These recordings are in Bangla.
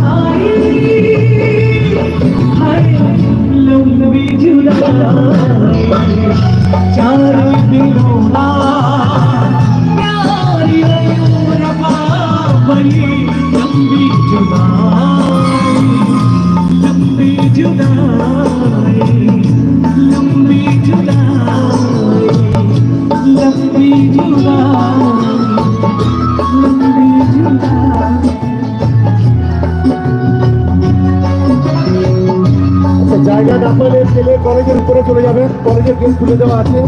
Are you? পেলে পেলে কলেজের উপরে চলে যাবেন কলেজের গেট খুলে দেওয়া আছে।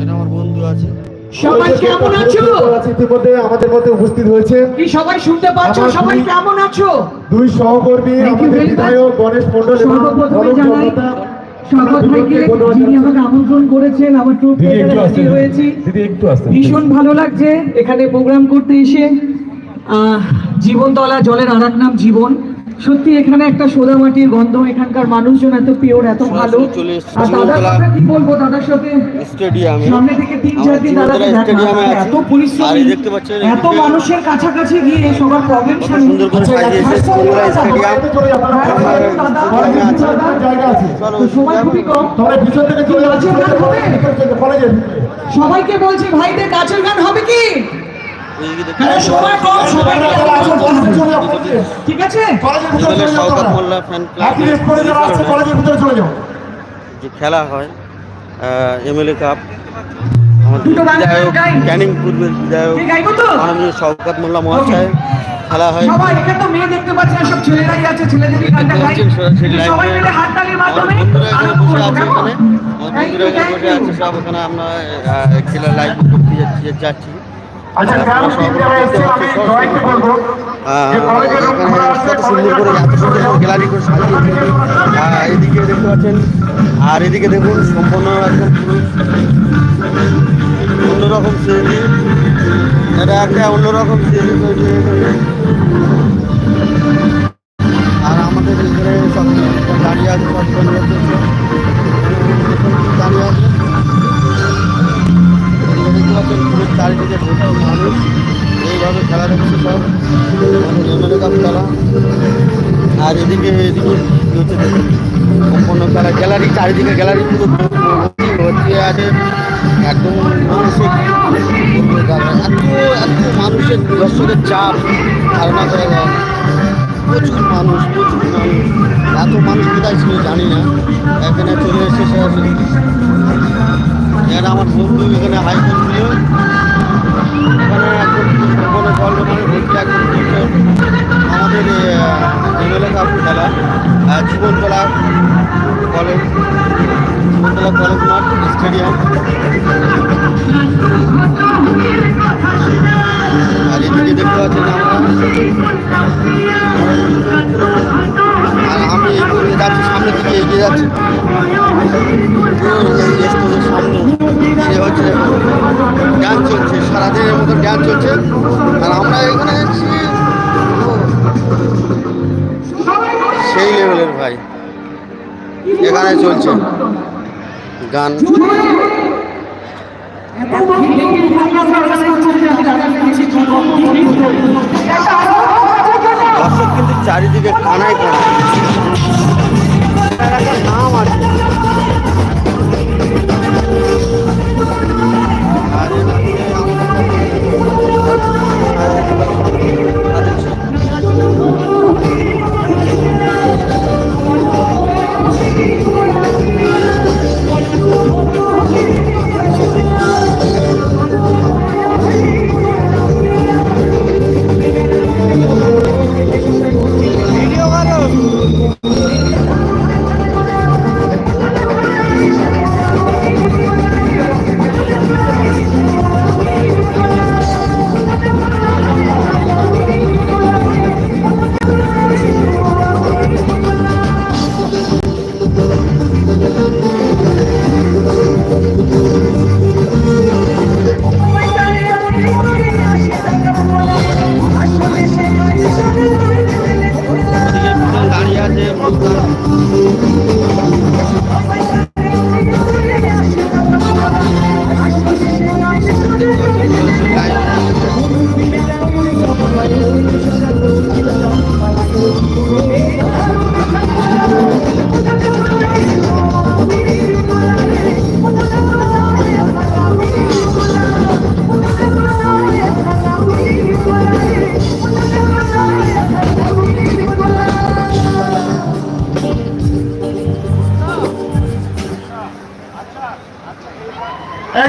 এটা আমার বন্ধু আছে। সবাই কেমন আছো? ইতিমধ্যে আমাদের মধ্যে উপস্থিত হয়েছে। কি সবাই শুনতে পাচ্ছ? সবাই কেমন আছো? দুই সহকর্মী আমাদের বিধায়ক গণেশ ভীষণ ভালো লাগছে এখানে প্রোগ্রাম করতে এসে। আহ, জীবনতলা জলের আর নাম জীবন। সত্যি এখানে একটা সোদা মাটির গন্ধ এখানকার মানুষজন এত পিওর এত ভালো। আর দাদার। কথা কি বলব? দাদার সাথে স্টেডিয়ামে। সামনে থেকে তিন চার দিন দাদাকে দেখা এত পরিশ্রমী এত মানুষের কাছাকাছি গিয়ে সবার প্রবলেম হবে? কলেজের সবাইকে বলছি ভাইদের নাচের গান হবে কি? ঠিক আছে কলেজের ভিতরে আমাদের চলে যাও শওকত তোমরা। মোল্লা ফ্যান একই রেস করে যারা আসছে ক্লাব কলেজের ভিতরে চলে যাও যে খেলা হয় এমএলএ কাপ বিধায়ক। ক্যানিং পূর্বের বিধায়ক মাননীয় শওকত মোল্লা মহাশয় খেলা হয় আমরা খেলা লাইভ করতে যাচ্ছি। কত সুন্দর করে এত সুন্দর গ্যালারি করে সাজিয়েছে এদিকে দেখতে পাচ্ছেন আর এদিকে দেখুন সম্পূর্ণ একদম অন্যরকম শ্রেণি এটা একটা অন্যরকম শ্রেণি তৈরি আর এদিকে এদিকে হচ্ছে সম্পূর্ণ খেলা গ্যালারি চারিদিকে গ্যালারি পুরো ভর্তি আছে। একদম মানুষের এত এত মানুষের দর্শকের চাপ, ধারণা করা যায়। প্রচুর মানুষ প্রচুর মানুষ। এত মানুষ কোথায় ছিল জানি না। এখানে চলে এসে সরাসরি এখানে আমার বন্ধু, এখানে হাই করছিল এখানে একদম সম্পূর্ণ মানে ভর্তি একদম কাপ খেলা জীবনতলা কলেজ জীবনতলা কলেজ মাঠ স্টেডিয়াম। আর এদিকে দেখতে পাচ্ছেন আমরা আর আমি এগিয়ে যাচ্ছি, সামনের দিকে এগিয়ে যাচ্ছি। সামনে হচ্ছে গান চলছে, সারাদিনের মতো গান চলছে। আর আমরা এখানে ভাই। এখানে চলছে। গান। কিন্তু চারিদিকে কানায় কানায়। এই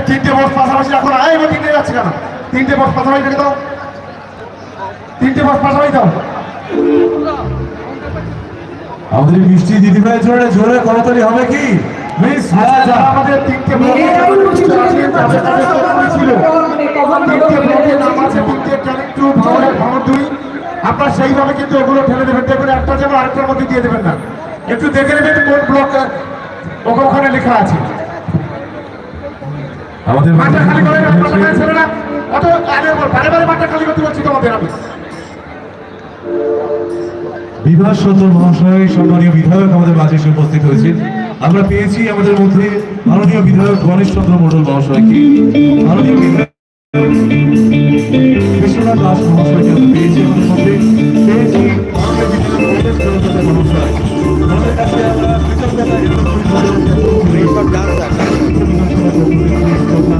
তিনটে বস পাশাপাশি রাখো না। এই তিনটে যাচ্ছে কেন? তিনটে বস পাশাপাশি দাও। তিনটে বস পাশাপাশি দাও। আমাদের মিষ্টি দিদিভাই জোরে জোরে করতালি হবে কি? মিস যারা আমাদের তিনটে আপনার সেইভাবে কিন্তু ওগুলো ফেলে দেবেন দেখবেন একটা যেমন আরেকটার মধ্যে দিয়ে দেবেন না। একটু দেখে নেবেন কোন ব্লক ওকে ওখানে লেখা আছে। আমাদের মাঠটা খালি করে মাঠটা খালি না। অত আগে বারে বারে মাঠটা খালি করতে বলছি তোমাদের আমি। বিভাস চন্দ্র মহাশয় সম্মানীয় বিধায়ক আমাদের মাঝে এসে উপস্থিত হয়েছেন। আমরা পেয়েছি আমাদের মধ্যে মাননীয় বিধায়ক গণেশ চন্দ্র মন্ডল মহাশয়কে। মাননীয় দাস মহাশয়কে পেয়েছি আমাদের মধ্যে। পেয়েছি মাননীয় বিধায়ক মহাশয়। আমাদের কাছে আমরা কৃতজ্ঞতা এবং বিধানসভা